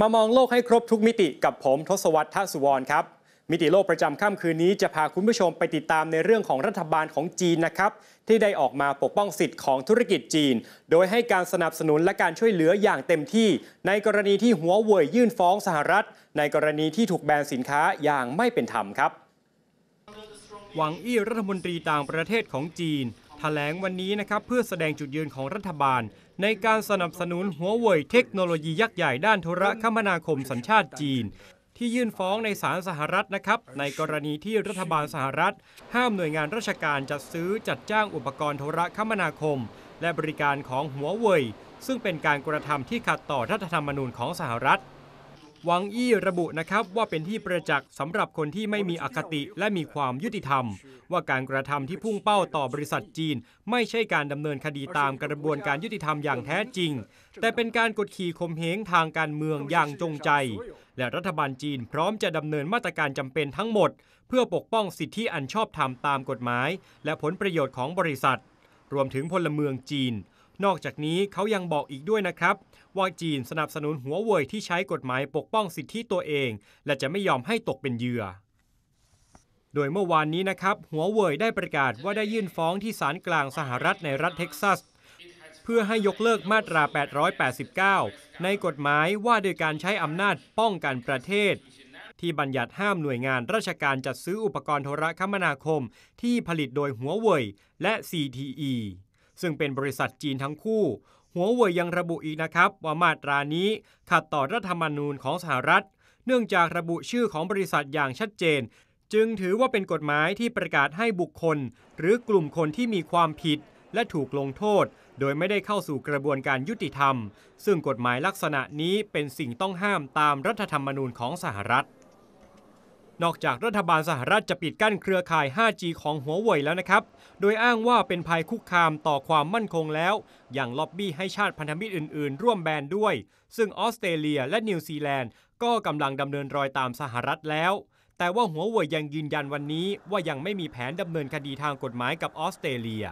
มามองโลกให้ครบทุกมิติกับผมทศวรรษท่าสุวรรณครับ มิติโลกประจำค่ำคืนนี้จะพาคุณผู้ชมไปติดตามในเรื่องของรัฐบาลของจีนนะครับ ที่ได้ออกมาปกป้องสิทธิ์ของธุรกิจจีน โดยให้การสนับสนุนและการช่วยเหลืออย่างเต็มที่ ในกรณีที่หัวเว่ยยื่นฟ้องสหรัฐ ในกรณีที่ถูกแบนสินค้าอย่างไม่เป็นธรรมครับหวังอี้รัฐมนตรีต่างประเทศของจีน แถลงวันนี้นะครับเพื่อแสดงจุดยืนของรัฐบาล ในการสนับสนุนหัวเว่ยเทคโนโลยียักษ์ใหญ่ด้านโทรคมนาคมสัญชาติจีน ที่ยื่นฟ้องในศาลสหรัฐนะครับ ในกรณีที่รัฐบาลสหรัฐ ห้ามหน่วยงานราชการจัดซื้อจัดจ้างอุปกรณ์โทรคมนาคม และบริการของหัวเว่ยซึ่งเป็นการกระทำที่ขัดต่อรัฐธรรมนูญของสหรัฐ หวังอี้ระบุนะครับว่าเป็นที่ประจักษ์สำหรับคนที่ไม่มีอคติและมีความยุติธรรม ว่าการกระทำที่พุ่งเป้าต่อบริษัทจีน ไม่ใช่การดำเนินคดีตามกระบวนการยุติธรรมอย่างแท้จริง แต่เป็นการกดขี่ข่มเหงทางการเมืองอย่างจงใจ และรัฐบาลจีนพร้อมจะดำเนินมาตรการจำเป็นทั้งหมด เพื่อปกป้องสิทธิอันชอบธรรมตามกฎหมาย และผลประโยชน์ของบริษัท รวมถึงพลเมืองจีน นอกจากนี้เขายังบอกอีกด้วยนะครับ ว่าจีนสนับสนุนหัวเว่ยที่ใช้กฎหมายปกป้องสิทธิตัวเอง และจะไม่ยอมให้ตกเป็นเหยื่อ โดยเมื่อวานนี้นะครับ หัวเว่ยได้ประกาศว่าได้ยื่นฟ้องที่ศาลกลางสหรัฐในรัฐเท็กซัสเพื่อให้ยกเลิกมาตรา 889 ในกฎหมายว่าโดยการใช้อำนาจป้องกันประเทศ ที่บัญญัติห้ามหน่วยงานราชการจัดซื้ออุปกรณ์โทรคมนาคม ที่ผลิตโดยหัวเว่ยและ CTE ซึ่งเป็นบริษัทจีนทั้งคู่ หัวเว่ยยังระบุอีกนะครับ ว่ามาตรานี้ขัดต่อรัฐธรรมนูญของสหรัฐ เนื่องจากระบุชื่อของบริษัทอย่างชัดเจน จึงถือว่าเป็นกฎหมายที่ประกาศให้บุคคล หรือกลุ่มคนที่มีความผิด และถูกลงโทษ โดยไม่ได้เข้าสู่กระบวนการยุติธรรม ซึ่งกฎหมายลักษณะนี้เป็นสิ่งต้องห้ามตามรัฐธรรมนูญของสหรัฐ นอกจากรัฐบาลสหรัฐจะปิดกั้นเครือข่าย 5G ของหัวเว่ยแล้วนะครับ โดยอ้างว่าเป็นภัยคุกคามต่อความมั่นคงแล้ว อย่างล็อบบี้ให้ชาติพันธมิตรอื่น ๆ ร่วมแบนด้วย ซึ่งออสเตรเลียและนิวซีแลนด์ก็กำลังดำเนินรอยตามสหรัฐแล้ว แต่ว่าหัวเว่ยยังยืนยันวันนี้ว่ายังไม่มีแผนดำเนินคดีทางกฎหมายกับออสเตรเลีย